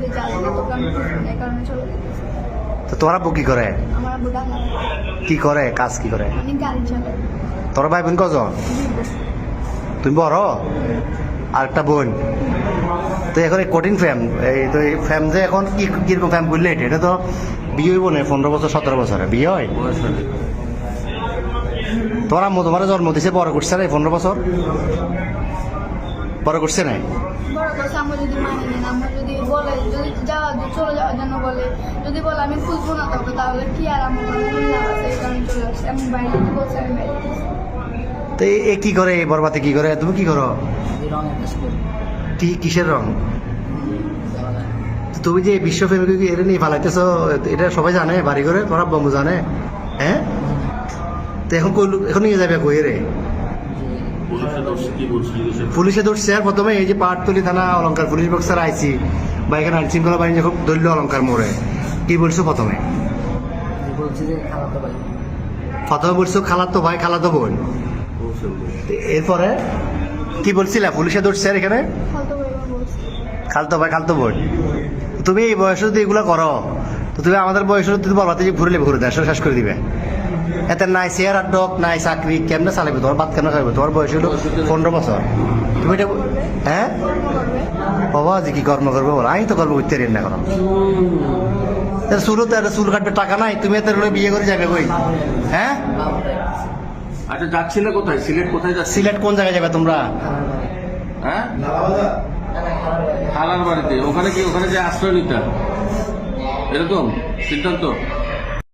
যাস না তোকে আমি খুঁজবো না, এই কারণে চলে যেতেছে তো তোমার আব্বু কি করে? কি করে? কাজ কি করে? তোর ভাই বোন কজন? তুমি বড়? আর একটা বোন। তো এখন এই কঠিন ফ্যাম এই তো এই ফ্যাম যে এখন কি কীরকম ফ্যাম করলে এটা? এটা তো বিয়ে হইব না পনেরো বছর সতেরো বছরে। বিয়ে হয়। তোমার আম্মু তোমার জন্ম দিছে বড় করছে না পনেরো বছর? বড় করছে না? বড় যদি যাওয়া চলে যাওয়ার জন্য বলে। যদি বলে আমি খুঁজবো না তোকে তাহলে কি আর আমার লাভ আছে? এই কারণে চলে আসছে। আমি বাইরে বলছি? আমি বাইরে তো এ- কি করে? এই বরবাতে কি করে? তুমি কি করো? কি কিসের রং? তুমি যে বিশ্ব ফেমিকে এটা নিয়ে ফালাইতেছো এটা সবাই জানে বাড়ি করে তোমার বম্বু জানে। হ্যাঁ? তো এখন কই এখন নিয়ে যাবে কই রে পুলিশে ধরছে আর প্রথমে এই যে পাহাড়তলি থানা অলঙ্কার পুলিশ বক্সার আইছি বা এখানে আইন শৃঙ্খলা বাহিনী যখন দলীয় অলঙ্কার মোড়ে কি বলছো প্রথমে? বলছি যে খালাতো ভাই। প্রথমে বলছো খালাতো ভাই খালাতো বোন। এরপরে কি বলছিলে? পুলিশে ধরছে আর এখানে? খালতো ভাই খালতো বোন। তুমি এই বয়সে যদি এগুলো করো তো তুমি আমাদের বয়সে তুমি বলবাতে যে ঘুরলে ঘুরে দেশ শেষ করে দিবে। এতে নাই আর ডক নাই চাকরি। কেমনে চালাবে তোমার বাদ কেন খাইবে তোমার বয়স হলো পনেরো বছর। তুমি এটা হ্যাঁ? বাবা যে কি কর্ম করব বলো? আমি তো কর্ম করতে পারি না কোনো চুলও তো চুল কাটবে টাকা নাই তুমি এত বিয়ে করে যাবে কই? হ্যাঁ? আচ্ছা যাচ্ছিলে কোথায়? সিলেট কোথায় যাচ্ছি? সিলেট কোন জায়গায় যাবে তোমরা? হ্যাঁ? খালার বাড়িতে। ওখানে কি ওখানে যে আশ্রয় নিতে এরকম? সিদ্ধান্ত?